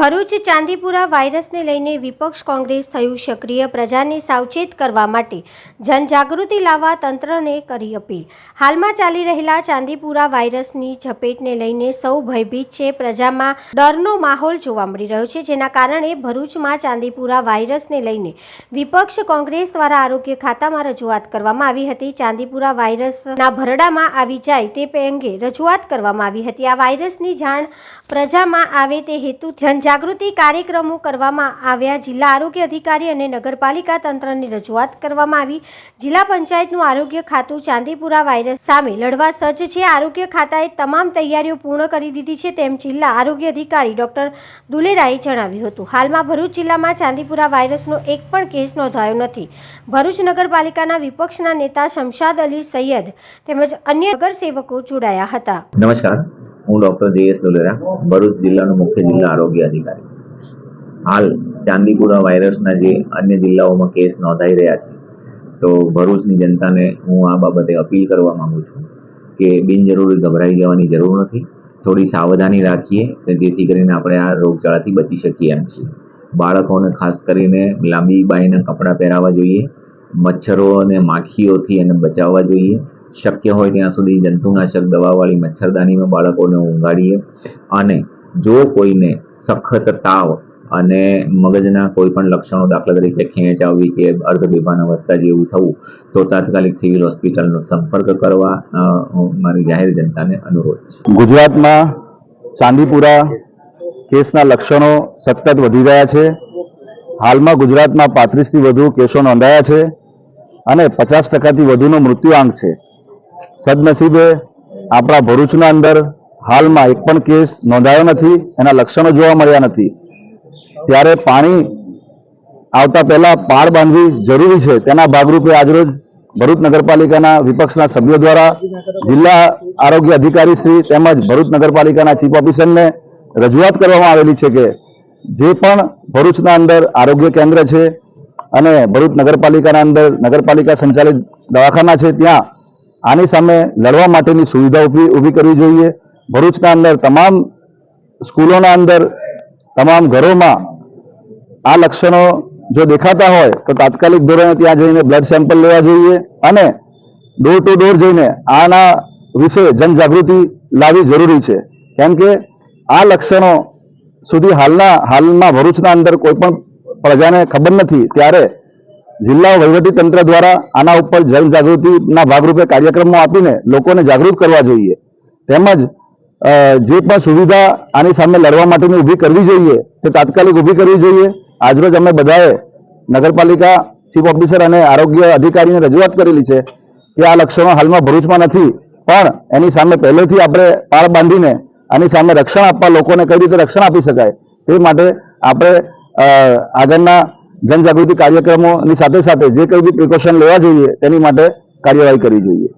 ભરૂચ ચાંદીપુરા વાયરસને લઈને વિપક્ષ કોંગ્રેસ થયું સક્રિય પ્રજાને સાવચેત કરવા માટે જનજાગૃતિ લાવવા તંત્રને કરી અપીલ. હાલમાં ચાલી રહેલા ચાંદીપુરા વાયરસની ઝપેટને લઈને સૌ ભયભીત છે. પ્રજામાં ડરનો માહોલ જોવા મળી રહ્યો છે, જેના કારણે ભરૂચમાં ચાંદીપુરા વાયરસને લઈને વિપક્ષ કોંગ્રેસ દ્વારા આરોગ્ય ખાતામાં રજૂઆત કરવામાં આવી હતી. ચાંદીપુરા વાયરસના ભરડામાં આવી જાય તે અંગે રજૂઆત કરવામાં આવી હતી. આ વાયરસની જાણ પ્રજામાં આવે તે હેતુ જનજાગૃતિ કાર્યક્રમો કરવામાં આવ્યા. જિલ્લા આરોગ્ય અધિકારી અને નગરપાલિકા તંત્રની રજૂઆત કરવામાં આવી. જિલ્લા પંચાયતનું આરોગ્ય ખાતું ચાંદીપુરા વાયરસ સામે લડવા સજ્જ છે. આરોગ્ય ખાતાએ તમામ તૈયારીઓ પૂર્ણ કરી દીધી છે તેમ જિલ્લા આરોગ્ય અધિકારી ડોક્ટર દુલેરાએ જણાવ્યું હતું. હાલમાં ભરૂચ જિલ્લામાં ચાંદીપુરા વાયરસનો એક પણ કેસ નોંધાયો નથી. ભરૂચ નગરપાલિકાના વિપક્ષના નેતા શમશાદ અલી સૈયદ તેમજ અન્ય નગરસેવકો જોડાયા હતા. નમસ્કાર. હું ડૉક્ટર જે એસ દોલેરા, ભરૂચ જિલ્લાનો મુખ્ય જિલ્લા આરોગ્ય અધિકારી. હાલ ચાંદીપુરા વાયરસના જે અન્ય જિલ્લાઓમાં કેસ નોંધાઈ રહ્યા છે, તો ભરૂચની જનતાને હું આ બાબતે અપીલ કરવા માંગુ છું કે બિનજરૂરી ગભરાઈ જવાની જરૂર નથી. થોડી સાવધાની રાખીએ કે જેથી કરીને આપણે આ રોગચાળાથી બચી શકીએ એમ છીએ. બાળકોને ખાસ કરીને લાંબી બાઈના કપડાં પહેરાવવા જોઈએ મચ્છરો અને માખીઓથી એને બચાવવા જોઈએ શક્ય હોય ત્યાં સુધી જંતુનાશક દવાવાળી મચ્છરદાનીમાં બાળકોને ઊંઘાડીએ અને જો કોઈને સખત તાવ અને મગજના કોઈ પણ લક્ષણો દાખલા તરીકે ખેંચ આવવી કે અર્ધ બેભાન અવસ્થા જેવું થવું, તો તાત્કાલિક સિવિલ હોસ્પિટલનો સંપર્ક કરવા મારી જાહેર જનતાને અનુરોધ છે. ગુજરાતમાં ચાંદીપુરા કેસના લક્ષણો સતત વધી રહ્યા છે. હાલમાં ગુજરાતમાં પાંત્રીસથી વધુ કેસો નોંધાયા છે અને પચાસ ટકાથી વધુનો મૃત્યુઆંક છે. સદનસીબે આપણા ભરૂચના અંદર હાલમાં એક પણ કેસ નોંધાયો નથી, એના લક્ષણો જોવા મળ્યા નથી. ત્યારે પાણી આવતા પહેલા પાળ બાંધવી જરૂરી છે. તેના ભાગરૂપે આજરોજ ભરૂચ નગરપાલિકાના વિપક્ષના સભ્યો દ્વારા જિલ્લા આરોગ્ય અધિકારી શ્રી તેમજ ભરૂચ નગરપાલિકાના ચીફ ઓફિસરને રજૂઆત કરવામાં આવેલી છે કે જે પણ ભરૂચના અંદર આરોગ્ય કેન્દ્ર છે અને ભરૂચ નગરપાલિકાના અંદર નગરપાલિકા સંચાલિત દવાખાના છે, ત્યાં આની સામે લડવા માટેની સુવિધા ઊભી કરવી જોઈએ. ભરૂચના અંદર તમામ સ્કૂલોના અંદર, તમામ ઘરોમાં આ લક્ષણો જો દેખાતા હોય, તો તાત્કાલિક ધોરણે ત્યાં જઈને બ્લડ સેમ્પલ લેવા જોઈએ અને ડોર ટુ ડોર જઈને આના વિશે જનજાગૃતિ લાવવી જરૂરી છે. કેમ કે આ લક્ષણો સુધી હાલના, હાલમાં ભરૂચના અંદર કોઈ પણ પ્રજાને ખબર નથી, ત્યારે જિલ્લા વહીવટી તંત્ર દ્વારા આના ઉપર જનજાગૃતિના ભાગરૂપે કાર્યક્રમો આપીને લોકોને જાગૃત કરવા જોઈએ. તેમજ જે પણ સુવિધા આની સામે લડવા માટેની ઊભી કરવી જોઈએ, તે તાત્કાલિક ઊભી કરવી જોઈએ. આજરોજ અમે બધાએ નગરપાલિકા ચીફ ઓફિસર અને આરોગ્ય અધિકારીને રજૂઆત કરેલી છે કે આ લક્ષણો હાલમાં ભરૂચમાં નથી, પણ એની સામે પહેલેથી આપણે પાળ બાંધીને આની સામે રક્ષણ આપવા લોકોને કઈ રીતે રક્ષણ આપી શકાય, તે માટે આપણે આગળના જનજાગૃતિ કાર્યક્રમોની સાથે સાથે જે કંઈ બી પ્રિકોશન લેવા જોઈએ તેની માટે કાર્યવાહી કરવી જોઈએ.